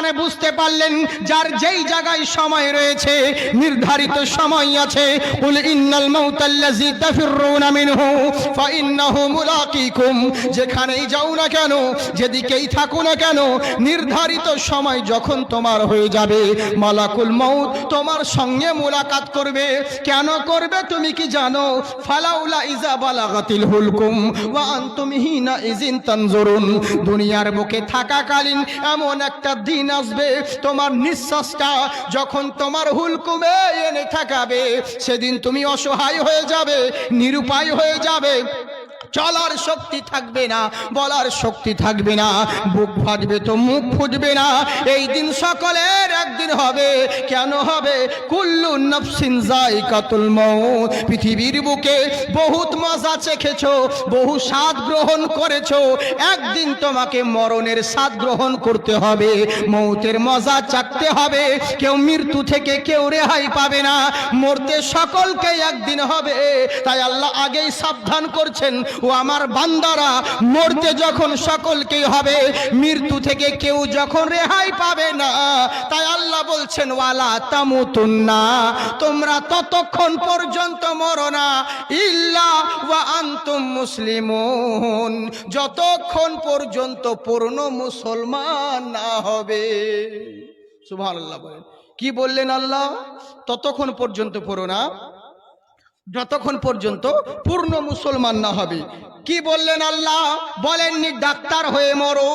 মানে বুঝতে পারলেন যার যেই জায়গায় সময় রয়েছে, নির্ধারিত সময় আছে, উল ইন্নাল মাউতাল্লাযী তাফিরুনা মিনহু ফাইন্নাহু মুলাকিকুম যেখানেই যাও না কেন, যেদিকেই থাকো না কেন, নির্ধারিত সময় যখন তোমার হয়ে যাবে, মালাকুল মউত তোমার সঙ্গে মোলাকাত করবে। কেন করবে তুমি কি জানো? ফালাউলা ইজা বালাগাতিল হুলকুম, ওয়া আনতুম হিনা ইজিন তানজুরুন দুনিয়ার বুকে থাকাকালীন এমন একটা দিন আসবে, তোমার নিঃশ্বাসটা যখন তোমার হুলকুমে এনে থাকাবে, সেদিন তুমি অসহায় হয়ে যাবে, নিরুপায় হয়ে যাবে। চলার শক্তি থাকবে না, বলার শক্তি থাকবে না, বুক ফাটবে তো মুখ ফুটবে না। এই দিন সকলের হবে, কেন হবে? কুল্লু নফসিন যায়কাতুল মউত। পৃথিবীর বুকে বহুত মজা চেখেছো, বহু স্বাদ গ্রহণ করেছ। একদিন তোমাকে মরণের স্বাদ গ্রহণ করতে হবে মৌতের মজা চাকতে হবে। কেউ মৃত্যু থেকে কেউ রেহাই পাবে না, মরতে সকলকে একদিন হবে। তাই আল্লাহ আগেই সাবধান করছেন, ও আমার বান্দারা, মরতে যখন সকলকেই হবে, মৃত্যু থেকে কেউ যখন রেহাই পাবে না, তাই আল্লাহ বলছেন, ওয়ালা তামুতুন্না, তোমরা ততক্ষণ পর্যন্ত মরো না। ইল্লা ওয়া আনতুম মুসলিমুন, যতক্ষণ পর্যন্ত পূর্ণ মুসলমান না হবে। সুবহানাল্লাহ বলেন। কি বললেন আল্লাহ? ততক্ষণ পর্যন্ত পড়ো না। যতক্ষণ পর্যন্ত পূর্ণ মুসলমান না হবে। কি বললেন আল্লাহ? বলেননি, ডাক্তার হয়ে মরো,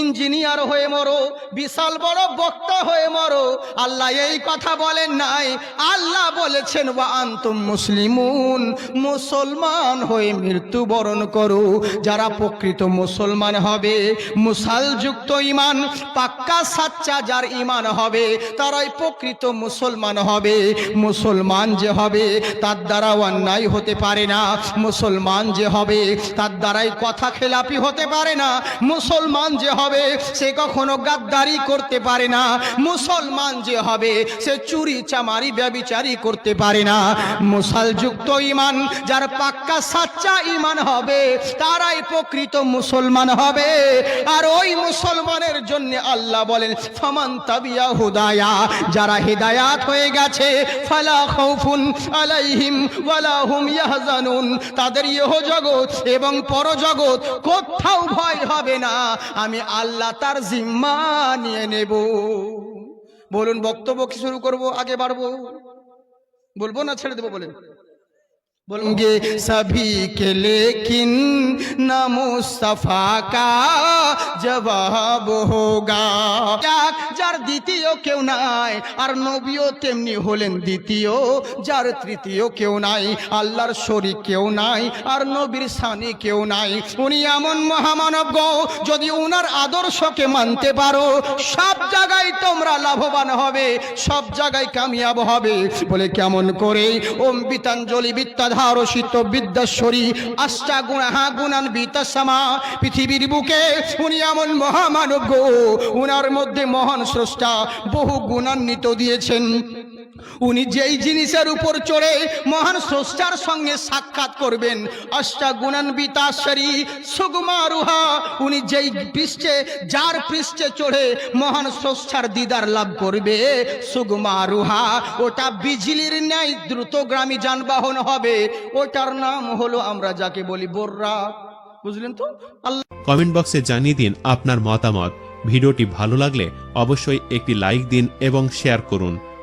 ইঞ্জিনিয়ার হয়ে মরো, বিশাল বড় বক্তা হয়ে মরো। আল্লাহ এই কথা বলেন নাই। আল্লাহ বলেছেন ওয়া আন্তুম মুসলিমুন, মুসলমান হয়ে মৃত্যুবরণ করো। যারা প্রকৃত মুসলমান হবে মুসালযুক্ত ইমান পাক্কা সাচ্চা যার ইমান হবে, তারাই প্রকৃত মুসলমান হবে। মুসলমান যে হবে, তার দ্বারা অন্যায় হতে পারে না। মুসলমান যে হবে, তার দ্বারাই কথা খেলাপি হতে পারে না। মুসলমান যে হবে, সে কখনো গাদ্দারি করতে পারে না। মুসলমান যে হবে, সে চুরি চামারি ব্যবিচারি করতে পারে না। মুসালযুক্ত ইমান, যার পাক্কা সাচ্চা ইমান হবে, তারাই প্রকৃত মুসলমান হবে। আর ওই মুসলমানের জন্য আল্লাহ বলেন, ফমান তাবিয়া হুদায়া যারা হেদায়াত হয়ে গেছে, ফালা খাউফুন আলাইহিম ওয়ালা হুম ইয়াহজানুন। তাদের ইহ জগৎ এবং পরজগৎ কোথাও ভয় হবে না। আমি আল্লাহ তার জিম্মা নিয়ে নেব। বলুন, বক্তব্য কি শুরু করব, আগে বাড়বো? বলব না ছেড়ে দেবো বলেন? बोलेंगे सभी के लेकिन न मुस्तफा का জবাব হোগা যাক, যার দ্বিতীয় কেউ নাই আর নবীও তেমনি হলেন দ্বিতীয় যার তৃতীয় কেউ নাই আল্লাহর শরীক কেউ নাই আর নবীর সানি কেউ নাই উনি এমন মহামানব গো যদি উনার আদর্শকে মানতে পারো সব জায়গায় তোমরা লাভবান হবে সব জায়গায় কামিয়াব হবে বলে কেমন করে ওম বিতাঞ্জলি বিদ্যাধারসিত বিদ্যাশ্বরী আশা গুণাহা গুণান বিতাসমা। পৃথিবীর বুকে উনি এমন মহামানব উনার মধ্যে মহান স্রষ্টা বহু গুণান্বিত দিয়েছেন। উনি যেই জিনিসের উপর চড়ে মহান স্রষ্টার সঙ্গে সাক্ষাৎ করবেন। অষ্টা গুণান্বিতাশ্বরী সুগমা রুহা উনি যেই পৃষ্ঠে, যার পৃষ্ঠে চড়ে মহান স্রষ্টার দিদার লাভ করবে সুগমা রুহা ওটা বিজলির ন্যায় দ্রুতগ্রামী যানবাহন হবে। ওটার নাম হলো আমরা যাকে বলি বোর্রা। বুঝলেন তো? আল্লাহ কমেন্ট বক্সে জানিয়ে দিন আপনার মতামত। ভিডিওটি ভালো লাগলে অবশ্যই একটি লাইক দিন এবং শেয়ার করুন।